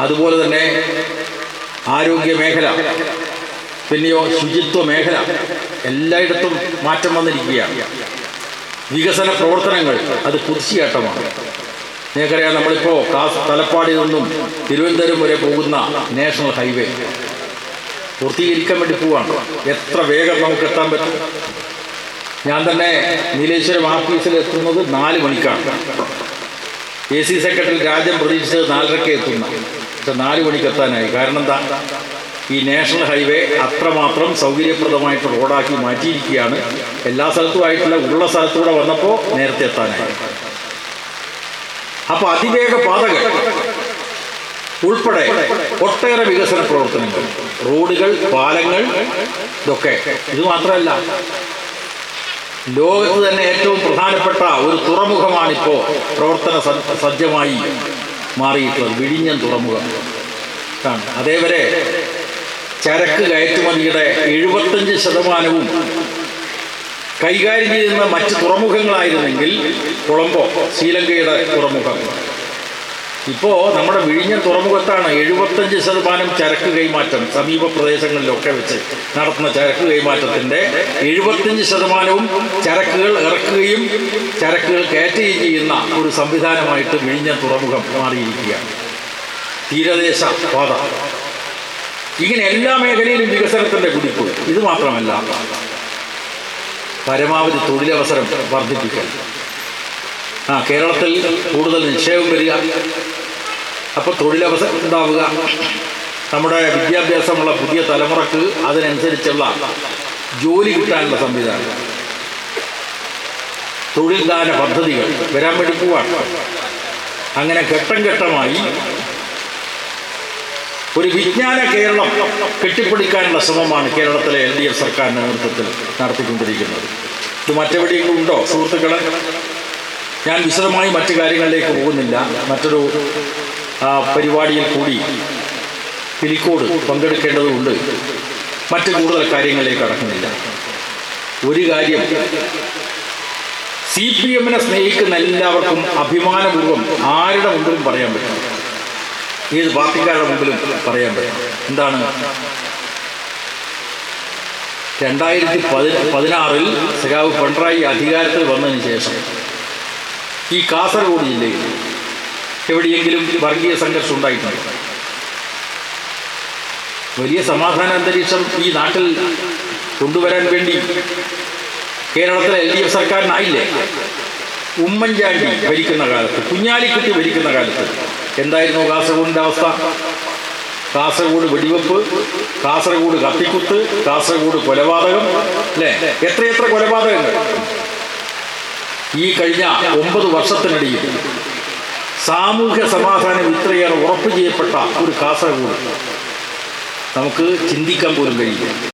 അതുപോലെ തന്നെ ആരോഗ്യ മേഖല പിന്നെയോ ശുചിത്വ മേഖല എല്ലായിടത്തും മാറ്റം വന്നിരിക്കുകയാണ്. വികസന പ്രവർത്തനങ്ങൾ അത് കുതിച്ചുചാട്ടമാണ് നിങ്ങൾക്കറിയാം നമ്മളിപ്പോൾ കാസ് തലപ്പാടിൽ നിന്നും തിരുവനന്തപുരം വരെ പോകുന്ന നാഷണൽ ഹൈവേ. പൂർത്തീകരിക്കാൻ വേണ്ടി പോവാണ്. എത്ര വേഗം നമുക്ക് എത്താൻ പറ്റും? ഞാൻ തന്നെ നീലേശ്വരം ആഫീസിൽ എത്തുന്നത് നാല് മണിക്കാണ്. എ സി സെക്രട്ടറി രാജ്യം പ്രതീക്ഷിച്ചത് നാലരയ്ക്ക് എത്തുന്ന. പക്ഷെ നാല് മണിക്ക് എത്താനായി. കാരണം എന്താ? ഈ നാഷണൽ ഹൈവേ അത്രമാത്രം സൗകര്യപ്രദമായിട്ട് റോഡാക്കി മാറ്റിയിരിക്കുകയാണ്. എല്ലാ സ്ഥലത്തുമായിട്ടുള്ള ഉള്ള സ്ഥലത്തൂടെ വന്നപ്പോൾ നേരത്തെ എത്താനായി. അപ്പോൾ അതിവേഗ പാതകൾ ഉൾപ്പെടെ ഒട്ടേറെ വികസന പ്രവർത്തനങ്ങൾ റോഡുകൾ പാലങ്ങൾ ഇതൊക്കെ. ഇത് മാത്രമല്ല ലോകത്ത് തന്നെ ഏറ്റവും പ്രധാനപ്പെട്ട ഒരു തുറമുഖമാണിപ്പോൾ പ്രവർത്തന സജ്ജമായി മാറിയിട്ടുള്ളത്. വിഴിഞ്ഞം തുറമുഖം. ആണ് അതേവരെ ചരക്ക് കയറ്റുമതിയുടെ എഴുപത്തഞ്ച് ശതമാനവും കൈകാര്യം ചെയ്യുന്ന മറ്റ് തുറമുഖങ്ങളായിരുന്നെങ്കിൽ കൊളംബോ ശ്രീലങ്കയുടെ തുറമുഖം. ഇപ്പോൾ നമ്മുടെ വിഴിഞ്ഞ തുറമുഖത്താണ് എഴുപത്തഞ്ച് ശതമാനം ചരക്ക് കൈമാറ്റം സമീപ പ്രദേശങ്ങളിലൊക്കെ വെച്ച് നടത്തുന്ന ചരക്ക് കൈമാറ്റത്തിന്റെ എഴുപത്തഞ്ച് ശതമാനവും ചരക്കുകൾ ഇറക്കുകയും ചരക്കുകൾ കയറ്റുകയും ചെയ്യുന്ന ഒരു സംവിധാനമായിട്ട് വിഴിഞ്ഞ തുറമുഖം മാറിയിരിക്കുകയാണ്. തീരദേശ പാത. ഇങ്ങനെ എല്ലാ മേഖലയിലും വികസനത്തിന്റെ കുതിപ്പ്. ഇത് മാത്രമല്ല പരമാവധി തൊഴിലവസരം വർദ്ധിപ്പിക്കൽ. ആ കേരളത്തിൽ കൂടുതൽ നിക്ഷേപം വരിക. അപ്പോൾ തൊഴിലവസരം ഉണ്ടാവുക. നമ്മുടെ വിദ്യാഭ്യാസമുള്ള പുതിയ തലമുറയ്ക്ക് അതിനനുസരിച്ചുള്ള ജോലി കിട്ടാനുള്ള സംവിധാനം. തൊഴിൽദാന പദ്ധതികൾ വരാൻ വേണ്ടി പോവാണ്. അങ്ങനെ ഘട്ടം ഘട്ടമായി ഒരു വിജ്ഞാന കേരളം കെട്ടിപ്പിടിക്കാനുള്ള ശ്രമമാണ് കേരളത്തിലെ എൽ ഡി എഫ് സർക്കാരിന്റെ നേതൃത്വത്തിൽ നടത്തിക്കൊണ്ടിരിക്കുന്നത്. ഇത് മറ്റെവിടെയെങ്കിലും ഉണ്ടോ സുഹൃത്തുക്കളെ? ഞാൻ വിശദമായി മറ്റു കാര്യങ്ങളിലേക്ക് പോകുന്നില്ല. മറ്റൊരു പരിപാടിയിൽ കൂടി പിലിക്കോട് പങ്കെടുക്കേണ്ടതുണ്ട്. മറ്റ് കൂടുതൽ കാര്യങ്ങളിലേക്ക് കടക്കുന്നില്ല. ഒരു കാര്യം സി പി എമ്മിനെ സ്നേഹിക്കുന്ന എല്ലാവർക്കും അഭിമാനപൂർവം ആരുടെ മുമ്പിലും പറയാൻ പറ്റും? ഏത് പാർട്ടിക്കാരുടെ മുമ്പിലും പറയാൻ പറ്റും? എന്താണ്? രണ്ടായിരത്തി പതി പതിനാറിൽ സഖാവ് പിണറായി അധികാരത്തിൽ വന്നതിന് ശേഷം ഈ കാസർഗോഡ് ജില്ലയിൽ എവിടെയെങ്കിലും വർഗീയ സംഘർഷം ഉണ്ടായിട്ടുണ്ട് വലിയ സമാധാന അന്തരീക്ഷം ഈ നാട്ടിൽ കൊണ്ടുവരാൻ വേണ്ടി കേരളത്തിലെ എൽ ഡി എഫ് സർക്കാരിനായില്ലേ? ഉമ്മൻചാണ്ടി ഭരിക്കുന്ന കാലത്ത് കുഞ്ഞാലിക്കുട്ടി ഭരിക്കുന്ന കാലത്ത് എന്തായിരുന്നു കാസർഗോഡിന്റെ അവസ്ഥ? കാസർഗോഡ് വെടിവെപ്പ് കാസർഗോഡ് കത്തിക്കുത്ത് കാസർഗോഡ് കൊലപാതകം അല്ലേ? എത്രയെത്ര കൊലപാതകങ്ങൾ? ഈ കഴിഞ്ഞ ഒമ്പത് വർഷത്തിനിടയിൽ സാമൂഹ്യ സമാധാനം ഇത്രയേറെ ഉറപ്പ് ചെയ്യപ്പെട്ട ഒരു കാസർഗോഡ് നമുക്ക് ചിന്തിക്കാൻ പോലും കഴിയില്ല.